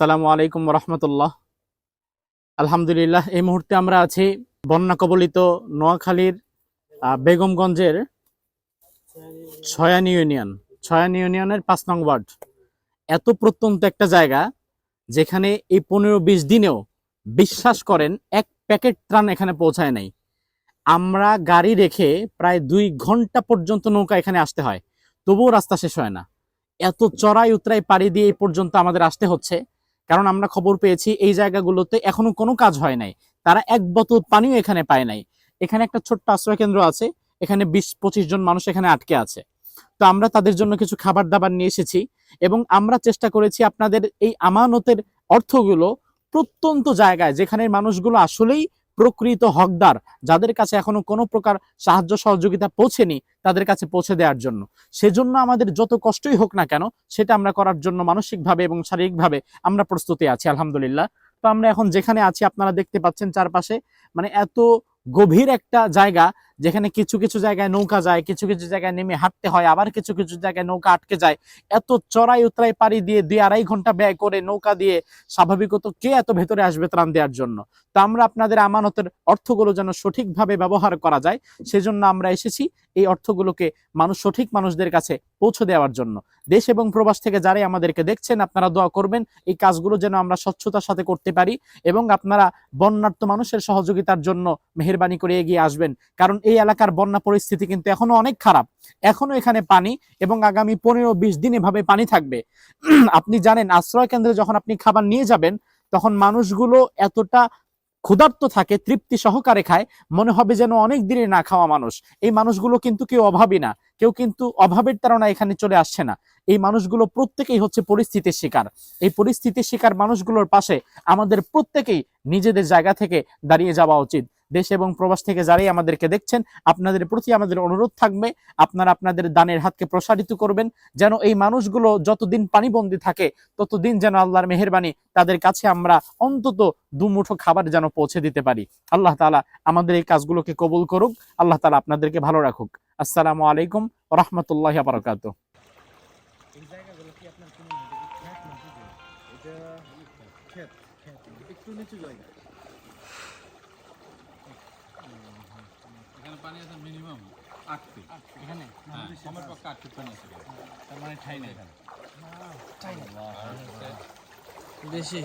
আসসালামু আলাইকুম রহমতুল্লাহ। আলহামদুলিল্লাহ, এই মুহূর্তে আমরা আছি বন্যা কবলিত নোয়াখালীর বেগমগঞ্জের ছয়ান ইউনিয়ন। ছয়ান ইউনিয়নের পাঁচ নং ওয়ার্ড। এত প্রত্যন্ত একটা জায়গা যেখানে এই পনেরো বিশ দিনেও বিশ্বাস করেন এক প্যাকেট ত্রাণ এখানে পৌঁছায় নাই। আমরা গাড়ি রেখে প্রায় দুই ঘণ্টা পর্যন্ত নৌকা এখানে আসতে হয়। তবুও রাস্তা শেষ হয় না। এত চড়াই উতরাই পাড়ি দিয়ে এই পর্যন্ত আমাদের আসতে হচ্ছে। কারণ আমরা খবর পেয়েছি এই জায়গাগুলোতে এখনও কোনো কাজ হয় নাই। তারা এক বোতল পানিও এখানে পায় নাই। এখানে একটা ছোট্ট আশ্রয় কেন্দ্র আছে, এখানে বিশ পঁচিশ জন মানুষ এখানে আটকে আছে। তো আমরা তাদের জন্য কিছু খাবার দাবার নিয়ে এসেছি এবং আমরা চেষ্টা করেছি আপনাদের এই আমানতের অর্থগুলো প্রত্যন্ত জায়গায় যেখানে মানুষগুলো আসলেই প্রকৃত হকদার, যাদের কাছে এখনও কোনো প্রকার সাহায্য সহযোগিতা পৌঁছেনি তাদের কাছে পৌঁছে দেওয়ার জন্য। সেজন্য আমাদের যত কষ্টই হোক না কেন, সেটা আমরা করার জন্য মানসিকভাবে এবং শারীরিকভাবে আমরা প্রস্তুতি আছি, আলহামদুলিল্লাহ। তো আমরা এখন যেখানে আছি, আপনারা দেখতে পাচ্ছেন চারপাশে মানে এত গভীর একটা জায়গা যেখানে কিছু কিছু জায়গায় নৌকা যায়, কিছু কিছু জায়গায় নেমে হাঁটতে হয়, আবার কিছু কিছু জায়গায় নৌকা আটকে যায়। এত চড়াই উতরাই পাড়ি দিয়ে দুই আড়াই ঘণ্টা ব্যয় করে নৌকা দিয়ে স্বাভাবিকত কে এত ভেতরে আসবে ত্রাণ দেওয়ার জন্য? তো আমরা আপনাদের আমানতের অর্থগুলো যেন সঠিকভাবে ব্যবহার করা যায়, সেজন্য আমরা এসেছি এই অর্থগুলোকে মানুষ সঠিক মানুষদের কাছে পৌঁছে দেওয়ার জন্য। দেশ এবং প্রবাস থেকে যারাই আমাদেরকে দেখছেন, আপনারা দোয়া করবেন, এই কাজগুলো যেন আমরা স্বচ্ছতার সাথে করতে পারি এবং আপনারা বন্যার্থ মানুষের সহযোগিতার জন্য মেহরবানি করে এগিয়ে আসবেন। কারণ এই এলাকার বন্যা পরিস্থিতি কিন্তু এখনও অনেক খারাপ। এখনও এখানে পানি এবং আগামী পনেরো বিশ দিন এভাবে পানি থাকবে। আপনি জানেন, আশ্রয় কেন্দ্রে যখন আপনি খাবার নিয়ে যাবেন, তখন মানুষগুলো এতটা ক্ষুধার্ত থাকে, তৃপ্তি সহকারে খায়, মনে হবে যেন অনেক দিনে না খাওয়া মানুষ। এই মানুষগুলো কিন্তু কেউ অভাবী না। কেউ কিন্তু অভাবের তারা এখানে চলে আসছে না। এই মানুষগুলো প্রত্যেকেই হচ্ছে পরিস্থিতির শিকার। এই পরিস্থিতির শিকার মানুষগুলোর পাশে আমাদের প্রত্যেকেই নিজেদের জায়গা থেকে দাঁড়িয়ে যাওয়া উচিত। দেশ এবং প্রবাস থেকে যারাই আমাদেরকে দেখছেন, আপনাদের প্রতি আমাদের অনুরোধ থাকবে, আপনারা আপনাদের দানের হাতকে প্রসারিত করবেন, যেন এই মানুষগুলো যতদিন পানিবন্দী থাকে, ততদিন যেন আল্লাহর মেহরবানি তাদের কাছে আমরা অন্তত দুমুঠো খাবার যেন পৌঁছে দিতে পারি। আল্লাহ তালা আমাদের এই কাজগুলোকে কবুল করুক, আল্লাহ তালা আপনাদেরকে ভালো রাখুক। আসসালামু আলাইকুম রহমতুল্লাহ বারকাত একটু নিচু জায়গা এখানে পানি আছে মিনিমাম আট ফিট এখানে? হ্যাঁ আমার পক্ষে আট ফিট পানি আছে। তার মানে ঠাই নেই। এখানে। না বেশি।